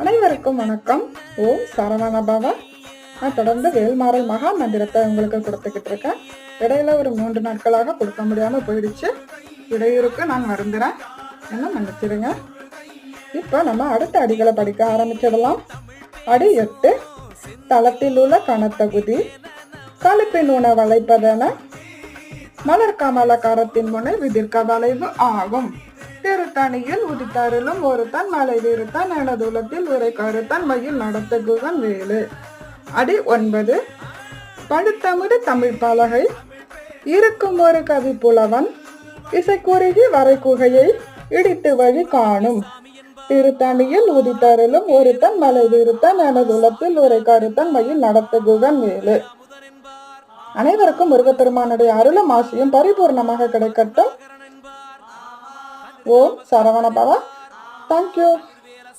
அனைவருக்கும் வணக்கம். ஓம் சரவணபவா நான் தொடர்ந்து வேல்மாறல் மகா மந்திரத்தை உங்களுக்கு கொடுத்துக்கிட்டு இருக்கேன். இடையில ஒரு மூன்று நாட்களாக கொடுக்க முடியாம போயிடுச்சு. இடையூறுக்கு நான் வருந்துறேன். என்ன மன்னிச்சிடுங்க. இப்போ நம்ம அடுத்த அடிகளை படிக்க ஆரம்பிச்சிடலாம். அடி எட்டு. தளத்தில் உள்ள கனத்தகுதி கழுப்பின் உண வளைப்பதென மலர் கமலக்காரத்தின் முனை விதிர்க்க வளைவு ஆகும். திருத்தணியில் உதித்தருளும் ஒருத்தன் மலை விருத்தன் எனதுலத்தில் உரை கருத்தன் மயில் நடத்துகுவன் வேலு. அடி ஒன்பது. படுத்தமிடு தமிழ் பலகை. இருக்கும் ஒரு கவி புலவன். இசைக்குருகி வரை குகையை இடித்து வழி காணும். திருத்தணியில் உதித்தருளும் ஒருத்தன் மலை விருத்தன் எனதுலத்தில் உரை கருத்தன் மயில் நடத்துகுவன் வேலு. அனைவருக்கும் முருகப்பெருமானுடைய அருளும் ஆசையும் பரிபூர்ணமாக கிடைக்கட்டும். ஓம் சரவண பவா. தேங்க்யூ